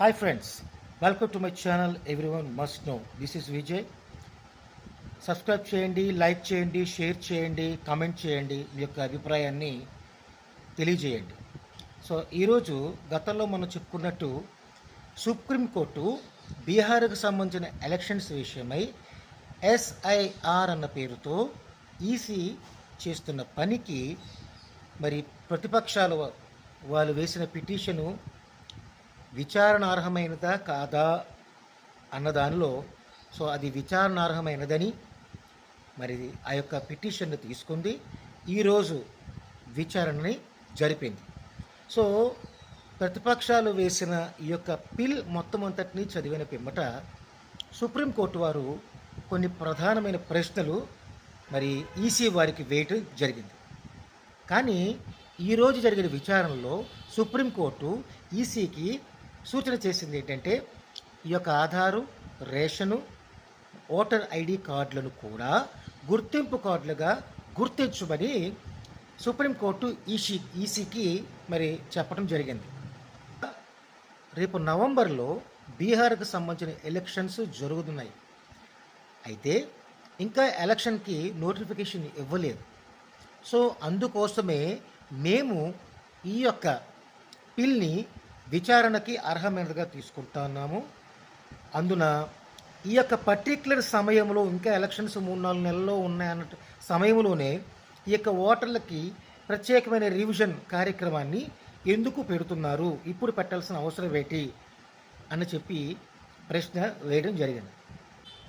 Hi friends welcome to my channel everyone must know this is Vijay subscribe చేయండి like చేయండి share చేయండి comment చేయండి మీ యొక్క అభిప్రాయాన్ని తెలియజేయండి. సో ఈరోజు గతంలో మనం చెప్పుకున్నట్టు సుప్రీంకోర్టు బీహార్కు సంబంధించిన ఎలక్షన్స్ విషయమై ఎస్ఐఆర్ అన్న పేరుతో ఈసీ చేస్తున్న పనికి మరి ప్రతిపక్షాలు వాళ్ళు వేసిన పిటిషను విచారణార్హమైనదా కాదా అన్న దానిలో సో అది విచారణార్హమైనదని మరి ఆ యొక్క పిటిషన్ను తీసుకుంది. ఈరోజు విచారణని జరిపింది. సో ప్రతిపక్షాలు వేసిన ఈ యొక్క పిల్ మొత్తం అంతటినీ చదివిన పిమ్మట సుప్రీంకోర్టు వారు కొన్ని ప్రధానమైన ప్రశ్నలు మరి ఈసీ వారికి వేయటం జరిగింది. కానీ ఈరోజు జరిగిన విచారణలో సుప్రీంకోర్టు ఈసీకి సూచన చేసింది ఏంటంటే ఈ యొక్క ఆధారు రేషను ఓటర్ ఐడి కార్డులను కూడా గుర్తింపు కార్డులుగా గుర్తించమని సుప్రీంకోర్టు ఈసీ ఈసీకి మరి చెప్పడం జరిగింది. రేపు నవంబర్లో బీహార్కు సంబంధించిన ఎలక్షన్స్ జరుగుతున్నాయి. అయితే ఇంకా ఎలక్షన్కి నోటిఫికేషన్ ఇవ్వలేదు. సో అందుకోసమే మేము ఈ యొక్క పిల్ని విచారణకి అర్హమైనదిగా తీసుకుంటున్నాము. అందున ఈ యొక్క పర్టిక్యులర్ సమయంలో ఇంకా ఎలక్షన్స్ మూడు నాలుగు నెలల్లో ఉన్నాయన్న సమయంలోనే ఈ యొక్క ఓటర్లకి ప్రత్యేకమైన రివిజన్ కార్యక్రమాన్ని ఎందుకు పెడుతున్నారు? ఇప్పుడు పెట్టాల్సిన అవసరం ఏంటి? అని చెప్పి ప్రశ్న వేయడం జరిగింది.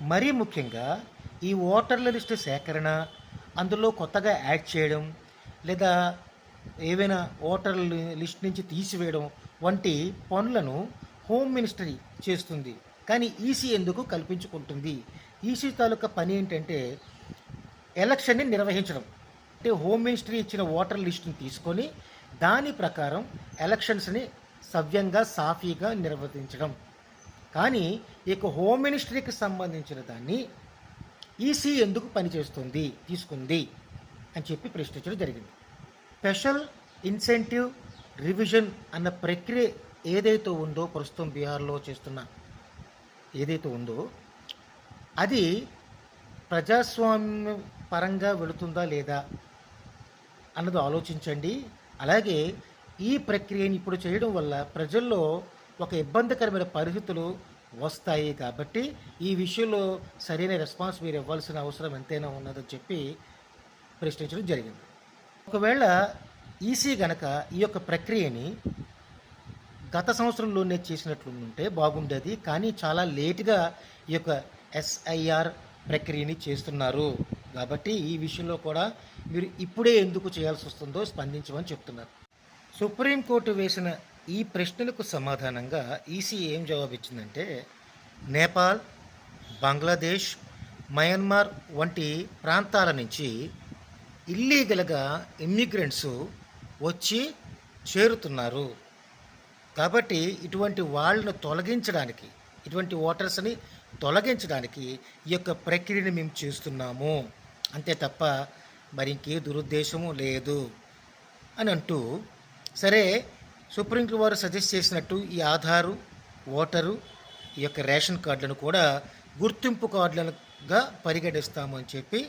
మరీ ముఖ్యంగా ఈ ఓటర్ల లిస్టు సేకరణ అందులో కొత్తగా యాడ్ చేయడం లేదా ఏవైనా ఓటర్ల లిస్ట్ నుంచి తీసివేయడం వంటి పనులను హోమ్ మినిస్ట్రీ చేస్తుంది. కానీ ఈసీ ఎందుకు కల్పించుకుంటుంది? ఈసీ తాలూకా పని ఏంటంటే ఎలక్షన్ని నిర్వహించడం. అంటే హోమ్ మినిస్ట్రీ ఇచ్చిన ఓటర్ లిస్టుని తీసుకొని దాని ప్రకారం ఎలక్షన్స్ని సవ్యంగా సాఫీగా నిర్వర్తించడం. కానీ ఇక హోమ్ మినిస్ట్రీకి సంబంధించిన దాన్ని ఈసీ ఎందుకు పనిచేస్తుంది తీసుకుంది అని చెప్పి ప్రశ్నించడం జరిగింది. స్పెషల్ ఇన్సెంటివ్ రివిజన్ అన్న ప్రక్రియ ఏదైతే ఉందో ప్రస్తుతం బీహార్లో చేస్తున్న ఏదైతే ఉందో అది ప్రజాస్వామ్య పరంగా వెళుతుందా లేదా అన్నది ఆలోచించండి. అలాగే ఈ ప్రక్రియని ఇప్పుడు చేయడం వల్ల ప్రజల్లో ఒక ఇబ్బందికరమైన పరిస్థితులు వస్తాయి కాబట్టి ఈ విషయంలో సరైన రెస్పాన్స్ మీరు ఇవ్వాల్సిన అవసరం ఎంతైనా ఉన్నదని చెప్పి ప్రశ్నించడం జరిగింది. ఒకవేళ ఈసీ గనక ఈ యొక్క ప్రక్రియని గత సంవత్సరంలోనే చేసినట్లుంటే బాగుండేది కానీ చాలా లేటుగా ఈ యొక్క ఎస్ఐఆర్ ప్రక్రియని చేస్తున్నారు. కాబట్టి ఈ విషయంలో కూడా మీరు ఇప్పుడే ఎందుకు చేయాల్సి వస్తుందో స్పందించమని చెప్తున్నారు. సుప్రీంకోర్టు వేసిన ఈ ప్రశ్నలకు సమాధానంగా ఈసీ ఏం జవాబిచ్చిందంటే నేపాల్ బంగ్లాదేశ్ మయన్మార్ వంటి ప్రాంతాల నుంచి ఇల్లీగల్గా ఇమ్మిగ్రెంట్స్ వచ్చి చేరుతున్నారు. కాబట్టి ఇటువంటి వాళ్ళను తొలగించడానికి ఇటువంటి ఓటర్స్ని తొలగించడానికి ఈ యొక్క ప్రక్రియను మేము చేస్తున్నాము. అంతే తప్ప మరి ఇంకే దురుద్దేశము లేదు అని అంటూ సరే సుప్రీంకోర్టు వారు సజెస్ట్ చేసినట్టు ఈ ఆధారు ఓటరు ఈ యొక్క రేషన్ కార్డులను కూడా గుర్తింపు కార్డులుగా పరిగణిస్తాము అని చెప్పి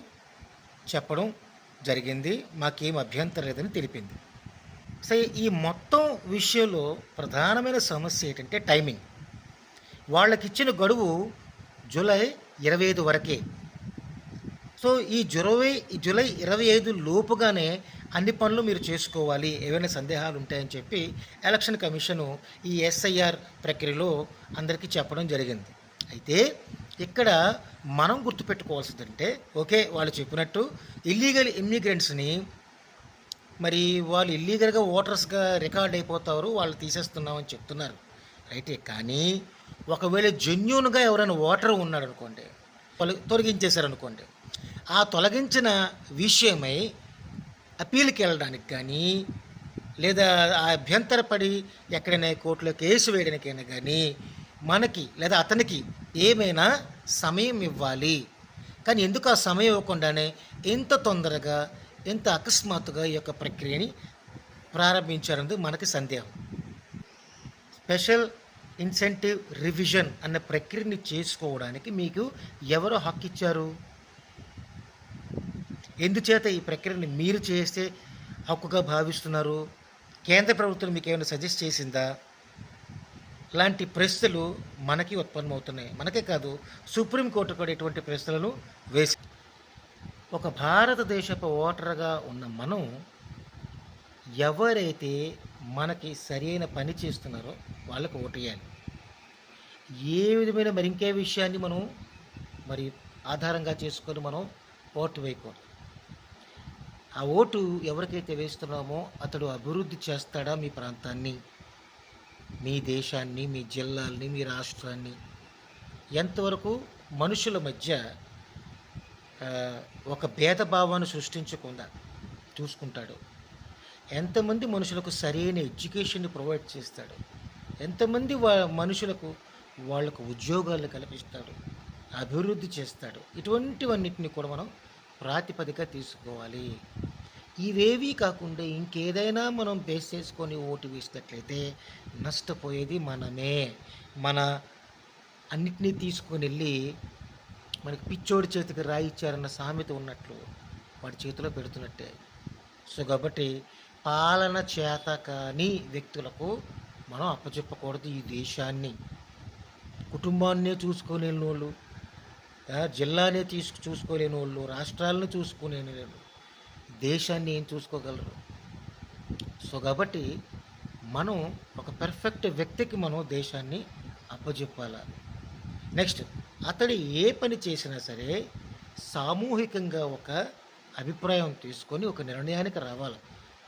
చెప్పడం జరిగింది. మాకేం అభ్యంతరం లేదని తెలిపింది. సో ఈ మొత్తం విషయంలో ప్రధానమైన సమస్య ఏంటంటే టైమింగ్. వాళ్ళకిచ్చిన గడువు జూలై ఇరవై ఐదు వరకే. సో ఈ జులై జూలై ఇరవై ఐదు లోపుగానే అన్ని పనులు మీరు చేసుకోవాలి ఏవైనా సందేహాలు ఉంటాయని చెప్పి ఎలక్షన్ కమిషను ఈ ఎస్ఐఆర్ ప్రక్రియలో అందరికీ చెప్పడం జరిగింది. అయితే ఇక్కడ మనం గుర్తుపెట్టుకోవాల్సిందంటే ఓకే వాళ్ళు చెప్పినట్టు ఇల్లీగల్ ఇమ్మిగ్రెంట్స్ని మరి వాళ్ళు ఇల్లీగల్గా ఓటర్స్గా రికార్డ్ అయిపోతారు వాళ్ళు తీసేస్తున్నామని చెప్తున్నారు. రైటే కానీ ఒకవేళ జెన్యున్గా ఎవరైనా ఓటర్ ఉన్నాడు అనుకోండి తొలగించేశారనుకోండి ఆ తొలగించిన విషయమై అప్పీల్కి వెళ్ళడానికి కానీ లేదా ఆ అభ్యంతరపడి ఎక్కడైనా కోర్టులో కేసు వేయడానికైనా కానీ మనకి లేదా అతనికి ఏమైనా సమయం ఇవ్వాలి. కానీ ఎందుకు ఆ సమయం ఇవ్వకుండానే ఎంత తొందరగా ఎంత అకస్మాత్తుగా ఈ యొక్క ప్రక్రియని ప్రారంభించారన్నది మనకి సందేహం. స్పెషల్ ఇన్సెంటివ్ రివిజన్ అనే ప్రక్రియని చేసుకోవడానికి మీకు ఎవరు హక్కు ఇచ్చారు ఎందుచేత ఈ ప్రక్రియని మీరు చేస్తే హక్కుగా భావిస్తున్నారు? కేంద్ర ప్రభుత్వం మీకు ఏమైనా సజెస్ట్ చేసిందా? లాంటి ప్రశ్నలు మనకి ఉత్పన్నమవుతున్నాయి. మనకే కాదు సుప్రీంకోర్టు కూడా ఇటువంటి ప్రశ్నలను వేసి ఒక భారతదేశపు ఓటర్గా ఉన్న మనం ఎవరైతే మనకి సరైన పని చేస్తున్నారో వాళ్ళకు ఓటేయాలి. ఏ విధమైన మరి ఇంకే విషయాన్ని మనం మరి ఆధారంగా చేసుకొని మనం ఓటు వేయకూడదు. ఆ ఓటు ఎవరికైతే వేస్తున్నామో అతడు అభివృద్ధి చేస్తాడా మీ ప్రాంతాన్ని మీ దేశాన్ని మీ జిల్లాల్ని మీ రాష్ట్రాన్ని? ఎంతవరకు మనుషుల మధ్య ఒక భేదభావాన్ని సృష్టించకుండా చూసుకుంటాడు. ఎంతమంది మనుషులకు సరైన ఎడ్యుకేషన్ని ప్రొవైడ్ చేస్తాడు? ఎంతమంది వా మనుషులకు వాళ్ళకు ఉద్యోగాలు కల్పిస్తాడు? అభివృద్ధి చేస్తాడు? ఇటువంటివన్నిటిని కూడా మనం ప్రాతిపదిక తీసుకోవాలి. ఇవేవీ కాకుండా ఇంకేదైనా మనం బేస్ చేసుకొని ఓటు వేసినట్లయితే నష్టపోయేది మనమే. మన అన్నిటినీ తీసుకొని వెళ్ళి మనకి పిచ్చోడి చేతికి రాయి ఇచ్చారన్న సామెత ఉన్నట్లు వాడి చేతిలో పెడుతున్నట్టే. సో కాబట్టి పాలన చేత కాని వ్యక్తులకు మనం అప్పచెప్పకూడదు ఈ దేశాన్ని. కుటుంబాన్నే చూసుకోలేని వాళ్ళు జిల్లానే తీసుకు చూసుకోలేని వాళ్ళు రాష్ట్రాలను చూసుకోలేని వాళ్ళు దేశాన్ని ఏం చూసుకోగలరు? సో కాబట్టి మనం ఒక పెర్ఫెక్ట్ వ్యక్తికి మనం దేశాన్ని అప్పచెప్పాల? నెక్స్ట్ అతడు ఏ పని చేసినా సరే సామూహికంగా ఒక అభిప్రాయం తీసుకొని ఒక నిర్ణయానికి రావాలి.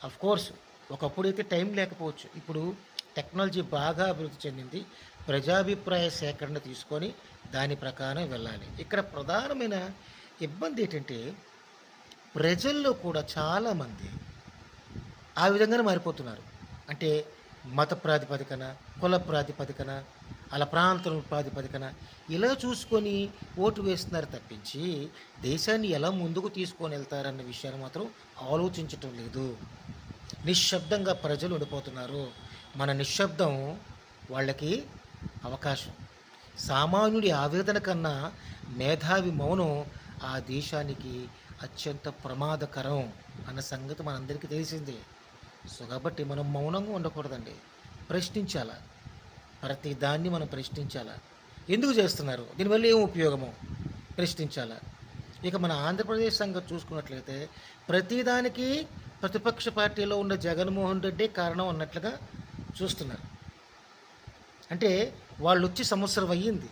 అఫ్ కోర్స్ ఒకప్పుడైతే టైం లేకపోవచ్చు. ఇప్పుడు టెక్నాలజీ బాగా అభివృద్ధి చెందింది. ప్రజాభిప్రాయ సేకరణ తీసుకొని దాని ప్రకారం వెళ్ళాలి. ఇక్కడ ప్రధానమైన ఇబ్బంది ఏంటంటే ప్రజల్లో కూడా చాలామంది ఆ విధంగానే మారిపోతున్నారు. అంటే మత ప్రాతిపదికన కుల ప్రాతిపదికన అలా ప్రాంతం ప్రాతిపదికన ఇలా చూసుకొని ఓటు వేస్తున్నారు తప్పించి దేశాన్ని ఎలా ముందుకు తీసుకొని వెళ్తారన్న విషయాన్ని మాత్రం ఆలోచించటం లేదు. నిశ్శబ్దంగా ప్రజలు ఉండిపోతున్నారు మన నిశ్శబ్దం వాళ్ళకి అవకాశం. సామాన్యుడి ఆవేదన కన్నా మేధావి మౌనం ఆ దేశానికి అత్యంత ప్రమాదకరం అన్న సంగతి మనందరికీ తెలిసిందే. సో కాబట్టి మనం మౌనంగా ఉండకూడదండి. ప్రశ్నించాలా? ప్రతి దాన్ని మనం ప్రశ్నించాలా? ఎందుకు చేస్తున్నారు? దీనివల్ల ఏం ఉపయోగము? ప్రశ్నించాలా? ఇక మన ఆంధ్రప్రదేశ్ సంగతి చూసుకున్నట్లయితే ప్రతిదానికి ప్రతిపక్ష పార్టీలో ఉన్న జగన్మోహన్ రెడ్డి కారణం అన్నట్లుగా చూస్తున్నారు. అంటే వాళ్ళు వచ్చి సంవత్సరం అయ్యింది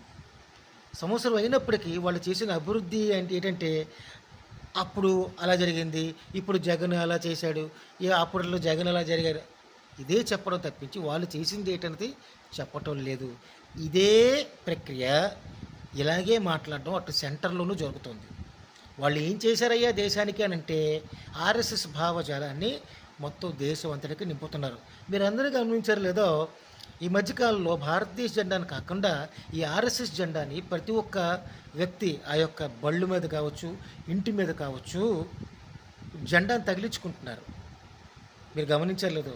సంవత్సరం అయినప్పటికీ వాళ్ళు చేసిన అభివృద్ధి అంటే ఏంటంటే అప్పుడు అలా జరిగింది ఇప్పుడు జగన్ అలా చేశాడు ఇక అప్పట్లో జగన్ అలా జరిగారు ఇదే చెప్పడం తప్పించి వాళ్ళు చేసింది ఏంటనేది చెప్పటం లేదు. ఇదే ప్రక్రియ ఇలాగే మాట్లాడడం అటు సెంటర్లోనూ జరుగుతుంది. వాళ్ళు ఏం చేశారయ్యా దేశానికి అని అంటే ఆర్ఎస్ఎస్ భావజాలాన్ని మొత్తం దేశం అంతటికి నింపుతున్నారు. మీరు గమనించారు లేదో ఈ మధ్యకాలంలో భారతదేశ జెండాను కాకుండా ఈ ఆర్ఎస్ఎస్ జెండాని ప్రతి ఒక్క వ్యక్తి ఆ యొక్క బళ్ళు మీద కావచ్చు ఇంటి మీద కావచ్చు జెండాను తగిలించుకుంటున్నారు. మీరు గమనించలేదు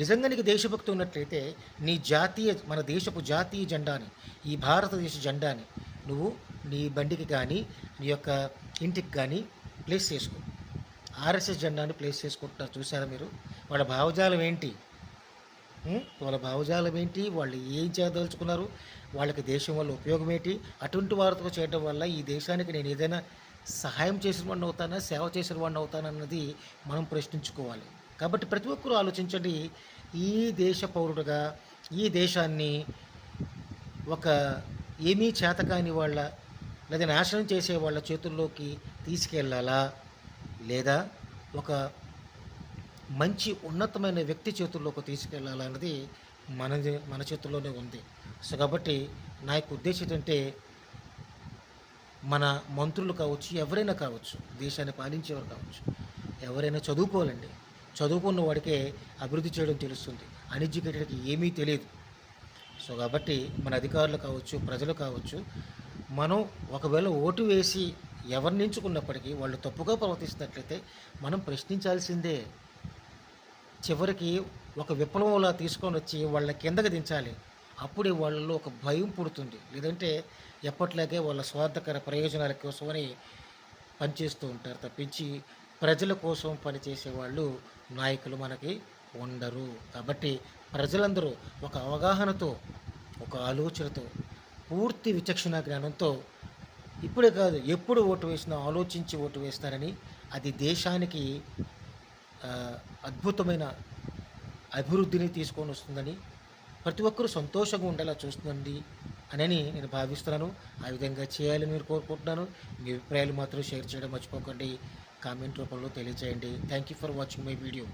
నిజంగా నీకు దేశభక్తి ఉన్నట్లయితే నీ జాతీయ మన దేశపు జాతీయ జెండాని ఈ భారతదేశ జెండాని నువ్వు నీ బండికి కానీ నీ యొక్క ఇంటికి కానీ ప్లేస్ చేసుకో. ఆర్ఎస్ఎస్ జెండాని ప్లేస్ చేసుకుంటున్నారు. చూసారా మీరు? వాళ్ళ భావజాలం ఏంటి? వాళ్ళ భావజాలం ఏంటి? వాళ్ళు ఏం చేయదలుచుకున్నారు? వాళ్ళకి దేశం వల్ల ఉపయోగం ఏంటి? అటువంటి వారితో చేయడం వల్ల ఈ దేశానికి నేను ఏదైనా సహాయం చేసిన వాడిని అవుతానా? సేవ చేసిన వాడిని అవుతానన్నది మనం ప్రశ్నించుకోవాలి. కాబట్టి ప్రతి ఒక్కరూ ఆలోచించండి ఈ దేశ పౌరుడుగా ఈ దేశాన్ని ఒక ఏమీ చేతకాని వాళ్ళ లేదా నాశనం చేసే వాళ్ళ చేతుల్లోకి తీసుకెళ్ళాలా లేదా ఒక మంచి ఉన్నతమైన వ్యక్తి చేతుల్లోకి తీసుకెళ్ళాలన్నది మన మన చేతుల్లోనే ఉంది. సో కాబట్టి నా యొక్క ఉద్దేశం ఏంటంటే మన మంత్రులు కావచ్చు ఎవరైనా కావచ్చు దేశాన్ని పాలించేవారు కావచ్చు ఎవరైనా చదువుకోవాలండి చదువుకున్న వాడికే అభివృద్ధి చేయడం తెలుస్తుంది. అన్ఎడ్యుకేటెడ్కి ఏమీ తెలియదు. సో కాబట్టి మన అధికారులు కావచ్చు ప్రజలు కావచ్చు మనం ఒకవేళ ఓటు వేసి ఎవరిని ఎంచుకున్నప్పటికీ వాళ్ళు తప్పుగా ప్రవర్తిస్తున్నట్లయితే మనం ప్రశ్నించాల్సిందే. చివరికి ఒక విప్లవంలా తీసుకొని వచ్చి వాళ్ళ కిందకి దించాలి. అప్పుడే వాళ్ళలో ఒక భయం పుడుతుంది. లేదంటే ఎప్పట్లాగే వాళ్ళ స్వార్థకర ప్రయోజనాల కోసమని పనిచేస్తూ ఉంటారు తప్పించి ప్రజల కోసం పనిచేసే వాళ్ళు నాయకులు మనకి ఉండరు. కాబట్టి ప్రజలందరూ ఒక అవగాహనతో ఒక ఆలోచనతో పూర్తి విచక్షణ జ్ఞానంతో ఇప్పుడే కాదు ఎప్పుడు ఓటు వేసినా ఆలోచించి ఓటు వేస్తారని అది దేశానికి అద్భుతమైన అభివృద్ధిని తీసుకొని వస్తుందని ప్రతి ఒక్కరూ సంతోషంగా ఉండేలా చూస్తుందండి అని నేను భావిస్తున్నాను. ఆ విధంగా చేయాలని మీరు కోరుకుంటున్నాను. మీ అభిప్రాయాలు మాత్రం షేర్ చేయడం మర్చిపోకండి. కామెంట్ రూపంలో తెలియజేయండి thank you for watching my video